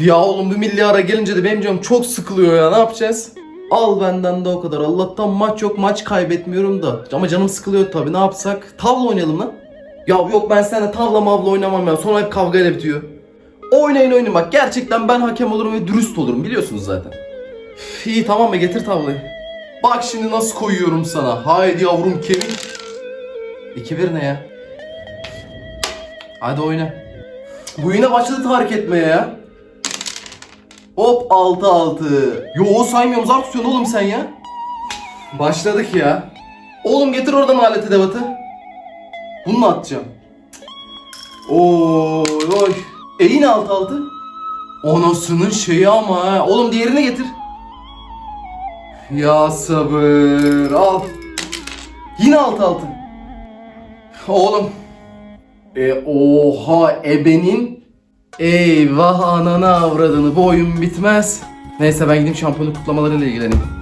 Ya oğlum bu milli ara gelince de benim canım çok sıkılıyor ya ne yapacağız? Al benden de o kadar. Allah'tan maç yok maç kaybetmiyorum da. Ama canım sıkılıyor tabii ne yapsak? Tavla oynayalım lan. Ya yok ben seninle tavla mavla oynamam ya. Sonra hep kavgayla bitiyor. Oynayın oynayın bak. Gerçekten ben hakem olurum ve dürüst olurum biliyorsunuz zaten. Üf, İyi tamam be getir tavlayı. Bak şimdi nasıl koyuyorum sana. Haydi yavrum kemik. 2-1 ne ya? Hadi oyna. Bu yine başladı tahrik etmeye ya. Hop 6-6. Yo o saymıyorum zar tutuyorsun oğlum sen ya. Başladık ya. Oğlum getir oradan aleti devatı. Bununla atacağım. Oy oy. E yine 6-6. Anasının şeyi ama ha. Oğlum diğerini getir. Ya sabır. Al. Yine 6-6. Oğlum. E oha ebenin Eyvah ananı avradını bu oyun bitmez. Neyse ben gideyim şampiyonluk kutlamalarıyla ilgileneyim.